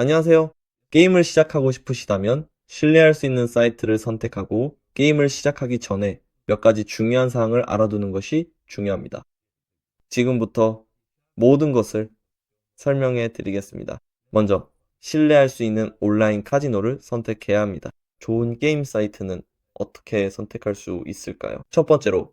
안녕하세요. 게임을 시작하고 싶으시다면 신뢰할 수 있는 사이트를 선택하고 게임을 시작하기 전에 몇 가지 중요한 사항을 알아두는 것이 중요합니다. 지금부터 모든 것을 설명해 드리겠습니다. 먼저, 신뢰할 수 있는 온라인 카지노를 선택해야 합니다. 좋은 게임 사이트는 어떻게 선택할 수 있을까요? 첫 번째로,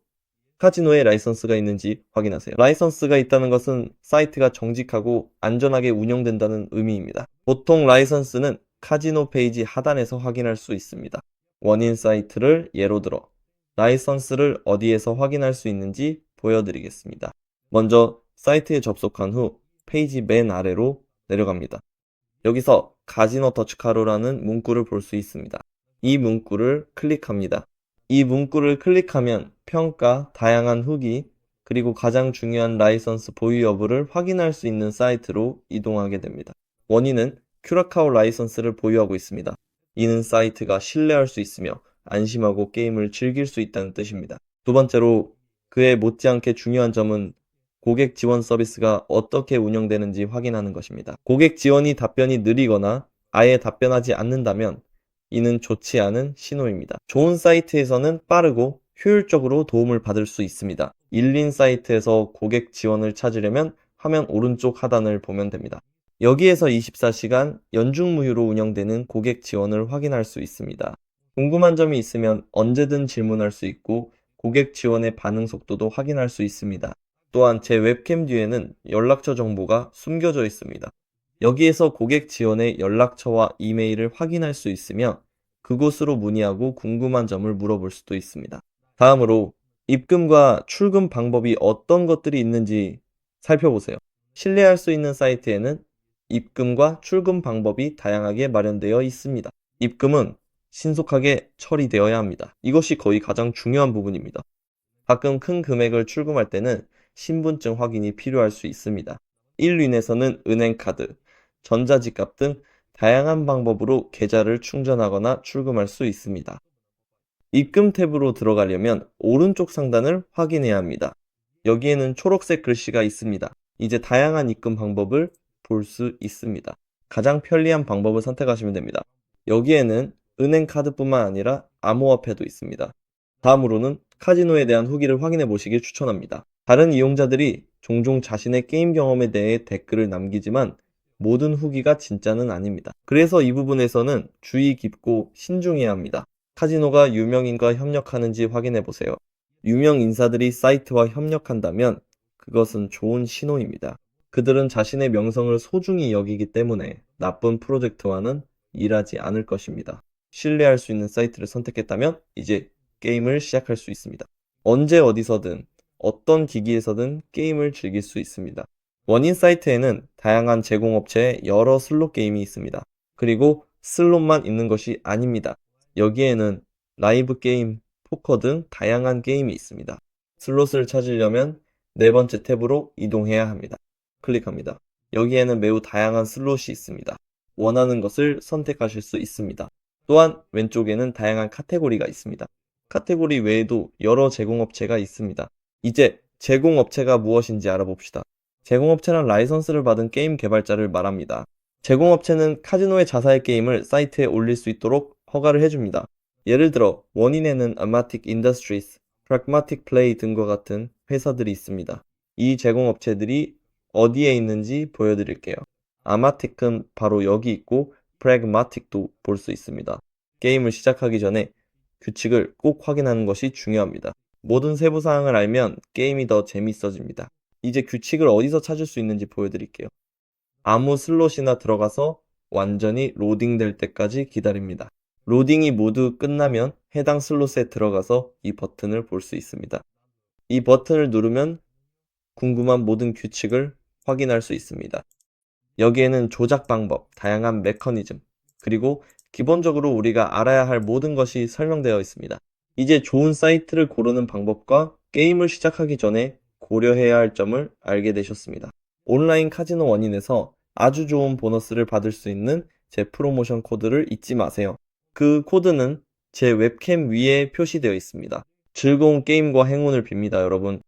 카지노에 라이선스가 있는지 확인하세요. 라이선스가 있다는 것은 사이트가 정직하고 안전하게 운영된다는 의미입니다. 보통 라이선스는 카지노 페이지 하단에서 확인할 수 있습니다. 원인 사이트를 예로 들어 라이선스를 어디에서 확인할 수 있는지 보여드리겠습니다. 먼저 사이트에 접속한 후 페이지 맨 아래로 내려갑니다. 여기서 카지노 터치카로라는 문구를 볼 수 있습니다. 이 문구를 클릭합니다. 이 문구를 클릭하면 평가, 다양한 후기, 그리고 가장 중요한 라이선스 보유 여부를 확인할 수 있는 사이트로 이동하게 됩니다. 원인은 큐라카오 라이선스를 보유하고 있습니다. 이는 사이트가 신뢰할 수 있으며 안심하고 게임을 즐길 수 있다는 뜻입니다. 두 번째로 그에 못지않게 중요한 점은 고객 지원 서비스가 어떻게 운영되는지 확인하는 것입니다. 고객 지원이 답변이 느리거나 아예 답변하지 않는다면 이는 좋지 않은 신호입니다. 좋은 사이트에서는 빠르고 효율적으로 도움을 받을 수 있습니다. 일린 사이트에서 고객 지원을 찾으려면 화면 오른쪽 하단을 보면 됩니다. 여기에서 24시간 연중무휴로 운영되는 고객 지원을 확인할 수 있습니다. 궁금한 점이 있으면 언제든 질문할 수 있고 고객 지원의 반응 속도도 확인할 수 있습니다. 또한 제 웹캠 뒤에는 연락처 정보가 숨겨져 있습니다. 여기에서 고객 지원의 연락처와 이메일을 확인할 수 있으며 그곳으로 문의하고 궁금한 점을 물어볼 수도 있습니다. 다음으로 입금과 출금 방법이 어떤 것들이 있는지 살펴보세요. 신뢰할 수 있는 사이트에는 입금과 출금 방법이 다양하게 마련되어 있습니다. 입금은 신속하게 처리되어야 합니다. 이것이 거의 가장 중요한 부분입니다. 가끔 큰 금액을 출금할 때는 신분증 확인이 필요할 수 있습니다. 1륜에서는 은행카드, 전자지갑 등 다양한 방법으로 계좌를 충전하거나 출금할 수 있습니다. 입금 탭으로 들어가려면 오른쪽 상단을 확인해야 합니다. 여기에는 초록색 글씨가 있습니다. 이제 다양한 입금 방법을 볼 수 있습니다. 가장 편리한 방법을 선택하시면 됩니다. 여기에는 은행 카드뿐만 아니라 암호화폐도 있습니다. 다음으로는 카지노에 대한 후기를 확인해 보시길 추천합니다. 다른 이용자들이 종종 자신의 게임 경험에 대해 댓글을 남기지만 모든 후기가 진짜는 아닙니다. 그래서 이 부분에서는 주의 깊고 신중해야 합니다. 카지노가 유명인과 협력하는지 확인해 보세요. 유명 인사들이 사이트와 협력한다면 그것은 좋은 신호입니다. 그들은 자신의 명성을 소중히 여기기 때문에 나쁜 프로젝트와는 일하지 않을 것입니다. 신뢰할 수 있는 사이트를 선택했다면 이제 게임을 시작할 수 있습니다. 언제 어디서든 어떤 기기에서든 게임을 즐길 수 있습니다. 원인 사이트에는 다양한 제공업체의 여러 슬롯 게임이 있습니다. 그리고 슬롯만 있는 것이 아닙니다. 여기에는 라이브 게임, 포커 등 다양한 게임이 있습니다. 슬롯을 찾으려면 네 번째 탭으로 이동해야 합니다. 클릭합니다. 여기에는 매우 다양한 슬롯이 있습니다. 원하는 것을 선택하실 수 있습니다. 또한 왼쪽에는 다양한 카테고리가 있습니다. 카테고리 외에도 여러 제공업체가 있습니다. 이제 제공업체가 무엇인지 알아봅시다. 제공업체란 라이선스를 받은 게임 개발자를 말합니다. 제공업체는 카지노의 자사의 게임을 사이트에 올릴 수 있도록 허가를 해줍니다. 예를 들어 원인에는 Amatic Industries, Pragmatic Play 등과 같은 회사들이 있습니다. 이 제공업체들이 어디에 있는지 보여드릴게요. 아마틱은 바로 여기 있고 프래그마틱도 볼 수 있습니다. 게임을 시작하기 전에 규칙을 꼭 확인하는 것이 중요합니다. 모든 세부 사항을 알면 게임이 더 재밌어집니다. 이제 규칙을 어디서 찾을 수 있는지 보여드릴게요. 아무 슬롯이나 들어가서 완전히 로딩될 때까지 기다립니다. 로딩이 모두 끝나면 해당 슬롯에 들어가서 이 버튼을 볼 수 있습니다. 이 버튼을 누르면 궁금한 모든 규칙을 확인할 수 있습니다. 여기에는 조작 방법, 다양한 메커니즘, 그리고 기본적으로 우리가 알아야 할 모든 것이 설명되어 있습니다. 이제 좋은 사이트를 고르는 방법과 게임을 시작하기 전에 고려해야 할 점을 알게 되셨습니다. 온라인 카지노 원인에서 아주 좋은 보너스를 받을 수 있는 제 프로모션 코드를 잊지 마세요. 그 코드는 제 웹캠 위에 표시되어 있습니다. 즐거운 게임과 행운을 빕니다, 여러분.